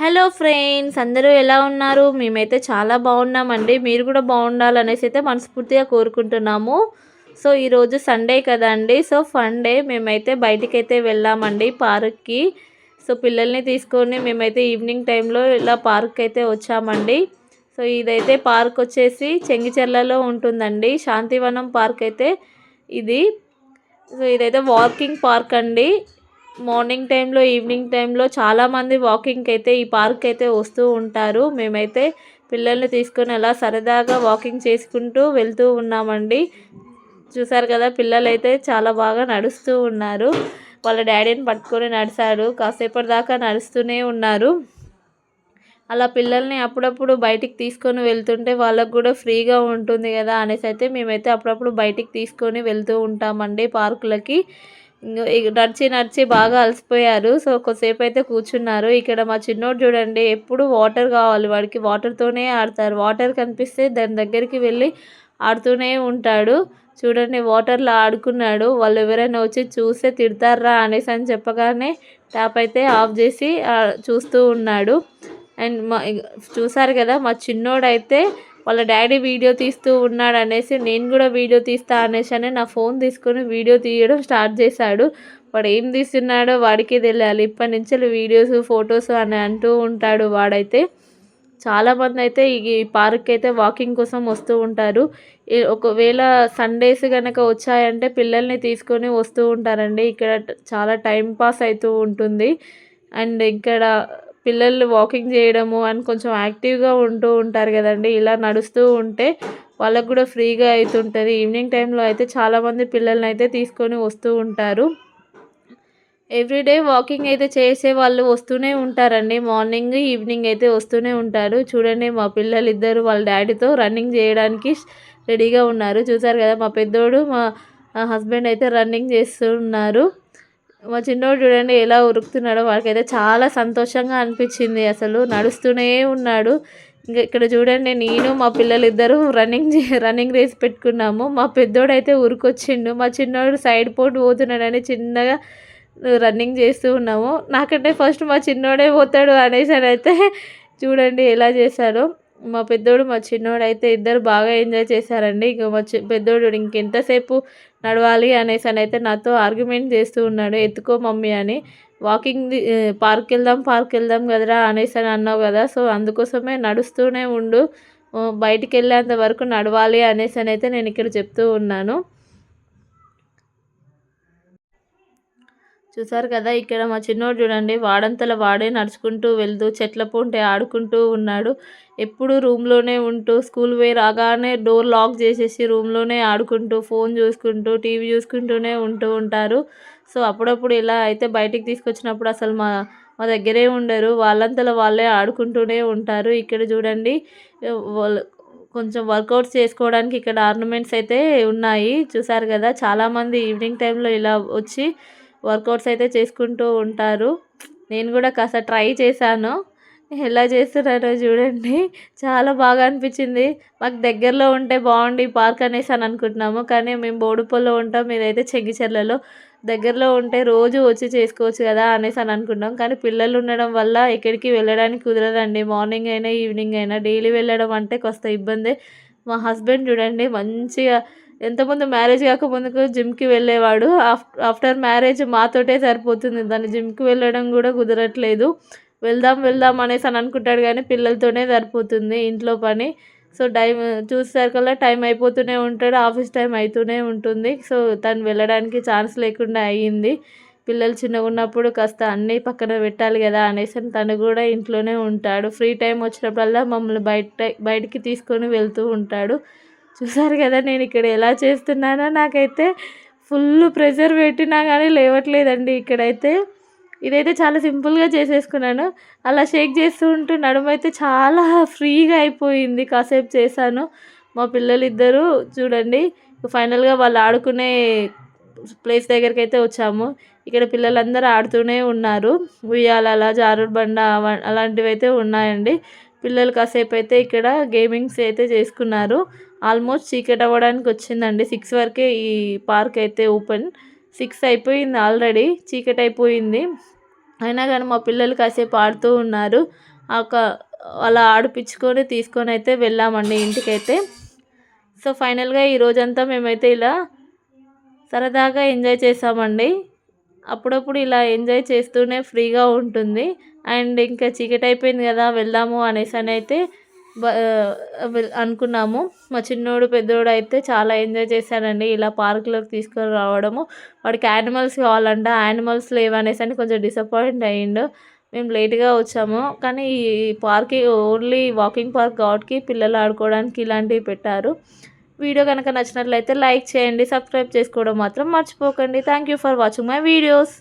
Hello friends అందరూ ఎలా ఉన్నారు? మేమైతే చాలా బాగున్నామండి. మీరు కూడా బాగుండాలనేసి అయితే మనస్ఫూర్తిగా కోరుకుంటున్నాము. సో ఈరోజు సండే కదండి. సో ఫన్ డే మేమైతే బయటికి అయితే వెళ్ళామండి పార్క్కి. సో పిల్లల్ని తీసుకొని మేమైతే ఈవినింగ్ టైంలో ఇలా పార్క్ అయితే వచ్చామండి. సో ఇదైతే పార్క్ వచ్చేసి చెంగిచెర్లలో ఉంటుందండి. శాంతివనం పార్క్ అయితే ఇది. సో ఇదైతే వాకింగ్ పార్క్ అండి. మార్నింగ్ టైంలో ఈవినింగ్ టైంలో చాలామంది వాకింగ్కి అయితే ఈ పార్క్ అయితే వస్తూ ఉంటారు. మేమైతే పిల్లల్ని తీసుకొని అలా సరదాగా వాకింగ్ చేసుకుంటూ వెళ్తూ ఉన్నామండి. చూసారు కదా పిల్లలైతే చాలా బాగా నడుస్తూ ఉన్నారు. వాళ్ళ డాడీని పట్టుకొని నడిచాడు కాసేపటి దాకా నడుస్తూనే ఉన్నారు. అలా పిల్లల్ని అప్పుడప్పుడు బయటికి తీసుకొని వెళ్తుంటే వాళ్ళకు కూడా ఫ్రీగా ఉంటుంది కదా అనేసి అయితే మేమైతే అప్పుడప్పుడు బయటికి తీసుకొని వెళ్తూ ఉంటామండి పార్కులకి నడిచి నడిచి బాగా అలసిపోయారు. సో కొద్దిసేపు అయితే కూర్చున్నారు. ఇక్కడ మా చిన్నోడు చూడండి ఎప్పుడు వాటర్ కావాలి వాడికి. వాటర్తోనే ఆడతారు. వాటర్ కనిపిస్తే దాని దగ్గరికి వెళ్ళి ఆడుతూనే ఉంటాడు. చూడండి వాటర్లో ఆడుకున్నాడు. వాళ్ళు ఎవరైనా వచ్చి చూస్తే తిడతారా అనేసి అని చెప్పగానే ట్యాప్ అయితే ఆఫ్ చేసి చూస్తూ ఉన్నాడు. అండ్ మా చూసారు కదా మా చిన్నోడైతే వాళ్ళ డాడీ వీడియో తీస్తూ ఉన్నాడు అనేసి నేను కూడా వీడియో తీస్తా అనేసి అని నా ఫోన్ తీసుకొని వీడియో తీయడం స్టార్ట్ చేశాడు. వాడు ఏం తీస్తున్నాడో వాడికి తెలియాలి. ఇప్పటి నుంచి వీడియోస్ ఫొటోస్ అని అంటూ ఉంటాడు వాడైతే. చాలామంది అయితే ఈ పార్క్ అయితే వాకింగ్ కోసం వస్తూ ఉంటారు. ఒకవేళ సండేస్ కనుక వచ్చాయంటే పిల్లల్ని తీసుకొని వస్తూ ఉంటారండి. ఇక్కడ చాలా టైం పాస్ అవుతూ ఉంటుంది. అండ్ ఇక్కడ పిల్లలు వాకింగ్ చేయడము అండ్ కొంచెం యాక్టివ్గా ఉంటూ ఉంటారు కదండి ఇలా నడుస్తూ ఉంటే వాళ్ళకు కూడా ఫ్రీగా అవుతుంటుంది ఈవినింగ్ టైంలో అయితే చాలామంది పిల్లల్ని అయితే తీసుకొని వస్తూ ఉంటారు. ఎవ్రీడే వాకింగ్ అయితే చేసే వాళ్ళు వస్తూనే ఉంటారండి. మార్నింగ్ ఈవినింగ్ అయితే వస్తూనే ఉంటారు. చూడండి మా పిల్లలు ఇద్దరు వాళ్ళ డాడీతో రన్నింగ్ చేయడానికి రెడీగా ఉన్నారు. చూసారు కదా మా పెద్దోడు మా హస్బెండ్ అయితే రన్నింగ్ చేస్తున్నారు. మా చిన్నోడు చూడండి ఎలా ఉరుకుతున్నాడో వాడికైతే చాలా సంతోషంగా అనిపించింది. అసలు నడుస్తూనే ఉన్నాడు. ఇంకా ఇక్కడ చూడండి నేను మా పిల్లలు ఇద్దరు రన్నింగ్ రన్నింగ్ రేస్ పెట్టుకున్నాము. మా పెద్దోడు అయితే ఉరికొచ్చిండు. మా చిన్నోడు సైడ్ పోటు పోతున్నాడని చిన్నగా రన్నింగ్ చేస్తూ ఉన్నాము. నాకంటే ఫస్ట్ మా చిన్నోడే పోతాడు అనేసి అయితే చూడండి ఎలా చేశాడో. మా పెద్దోడు మా చిన్నోడు అయితే ఇద్దరు బాగా ఎంజాయ్ చేశారండి. ఇక మా పెద్దోడు ఇంకెంతసేపు నడవాలి అనేసి అని అయితే నాతో ఆర్గ్యుమెంట్ చేస్తూ ఉన్నాడు. ఎత్తుకో మమ్మీ అని. వాకింగ్ పార్క్ వెళ్దాం పార్క్ వెళ్దాం కదరా అనేసి అని అన్నావు కదా. సో అందుకోసమే నడుస్తూనే ఉండు. బయటికి వెళ్ళేంత వరకు నడవాలి అనేసి అని అయితే నేను ఇక్కడ చెప్తూ ఉన్నాను. చూసారు కదా ఇక్కడ మా చిన్నోడు చూడండి వాడంతల వాడే నడుచుకుంటూ వెళ్తూ చెట్ల పొంటే ఆడుకుంటూ ఉన్నాడు. ఎప్పుడు రూమ్లోనే ఉంటూ స్కూల్ పోయి రాగానే డోర్ లాక్ చేసేసి రూమ్లోనే ఆడుకుంటూ ఫోన్ చూసుకుంటూ టీవీ చూసుకుంటూనే ఉంటూ ఉంటారు. సో అప్పుడప్పుడు ఇలా అయితే బయటికి తీసుకొచ్చినప్పుడు అసలు మా మా దగ్గరే ఉండరు. వాళ్ళంతలో వాళ్ళే ఆడుకుంటూనే ఉంటారు. ఇక్కడ చూడండి కొంచెం వర్కౌట్స్ చేసుకోవడానికి ఇక్కడ ఆర్నమెంట్స్ అయితే ఉన్నాయి. చూసారు కదా చాలామంది ఈవినింగ్ టైంలో ఇలా వచ్చి వర్కౌట్స్ అయితే చేసుకుంటూ ఉంటారు. నేను కూడా కాస్త ట్రై చేశాను. ఎలా చేస్తున్నారో చూడండి. చాలా బాగా అనిపించింది. మాకు దగ్గరలో ఉంటే బాగుండి పార్క్ అనేసి అని అనుకుంటున్నాము. కానీ మేము బోడుపల్లో ఉంటాం. మీదైతే చెంగిచెర్లలో దగ్గరలో ఉంటే రోజు వచ్చి చేసుకోవచ్చు కదా అనేసి అని అనుకుంటాం కానీ పిల్లలు ఉండడం వల్ల ఎక్కడికి వెళ్ళడానికి కుదరదండి. మార్నింగ్ అయినా ఈవినింగ్ అయినా డైలీ వెళ్ళడం అంటే కొంత ఇబ్బంది. మా హస్బెండ్ చూడండి మంచిగా ఎంతమంది మ్యారేజ్ కాకముందుకు జిమ్కి వెళ్ళేవాడు. ఆఫ్టర్ మ్యారేజ్ మాతోటే సరిపోతుంది. దాన్ని జిమ్కి వెళ్ళడం కూడా కుదరట్లేదు. వెళ్దాం వెళ్దాం అనేసి అని అనుకుంటాడు కానీ పిల్లలతోనే సరిపోతుంది ఇంట్లో పని. సో టైం చూసేసరికల్లా టైం అయిపోతూనే ఉంటాడు. ఆఫీస్ టైం అవుతూనే ఉంటుంది. సో తను వెళ్ళడానికి ఛాన్స్ లేకుండా అయ్యింది. పిల్లలు చిన్నగా ఉన్నప్పుడు కాస్త అన్నీ పక్కన పెట్టాలి కదా అనేసి తను కూడా ఇంట్లోనే ఉంటాడు. ఫ్రీ టైం వచ్చినప్పుడల్లా మమ్మల్ని బయట బయటికి తీసుకొని వెళ్తూ ఉంటాడు. చూసారు కదా నేను ఇక్కడ ఎలా చేస్తున్నానో. నాకైతే ఫుల్ ప్రెషర్ పెట్టినా కానీ లేవట్లేదండి ఇక్కడైతే. ఇదైతే చాలా సింపుల్గా చేసేసుకున్నాను. అలా షేక్ చేస్తూ ఉంటూ నడుమైతే చాలా ఫ్రీగా అయిపోయింది కాసేపు చేశాను. మా పిల్లలు ఇద్దరు చూడండి ఫైనల్గా వాళ్ళు ఆడుకునే ప్లేస్ దగ్గరికి అయితే వచ్చాము. ఇక్కడ పిల్లలందరూ ఆడుతూనే ఉన్నారు. ఉయ్యాల జారుడు బండ అలాంటివి అయితే ఉన్నాయండి. పిల్లలు కాసేపు అయితే ఇక్కడ గేమింగ్స్ అయితే చేసుకున్నారు. ఆల్మోస్ట్ చీకటి అవ్వడానికి వచ్చిందండి. సిక్స్ వరకే ఈ పార్క్ అయితే ఓపెన్. సిక్స్ అయిపోయింది ఆల్రెడీ చీకటి అయిపోయింది. అయినా కానీ మా పిల్లలు కాసేపు ఆడుతూ ఉన్నారు. ఒక అలా ఆడిపించుకొని తీసుకొని అయితే వెళ్ళామండి ఇంటికైతే. సో ఫైనల్గా ఈ రోజంతా మేమైతే ఇలా సరదాగా ఎంజాయ్ చేసామండి. అప్పుడప్పుడు ఇలా ఎంజాయ్ చేస్తూనే ఫ్రీగా ఉంటుంది. అండ్ ఇంకా చీకటి అయిపోయింది కదా వెళ్దాము అనేసి అని అయితే అనుకున్నాము. మా చిన్నోడు పెద్దోడు అయితే చాలా ఎంజాయ్ చేశాడండి ఇలా పార్కులోకి తీసుకొని రావడము. వాడికి యానిమల్స్ కావాలంట. యానిమల్స్ లేవనేసి అని కొంచెం డిసప్పాయింట్ అయ్యిండు. మేము లేట్గా వచ్చాము. కానీ ఈ పార్కి ఓన్లీ వాకింగ్ పార్క్ కాబట్టి పిల్లలు ఆడుకోవడానికి ఇలాంటివి పెట్టారు. వీడియో కనుక నచ్చినట్లయితే లైక్ చేయండి. సబ్స్క్రైబ్ చేసుకోవడం మాత్రం మర్చిపోకండి. Thank you for watching my videos.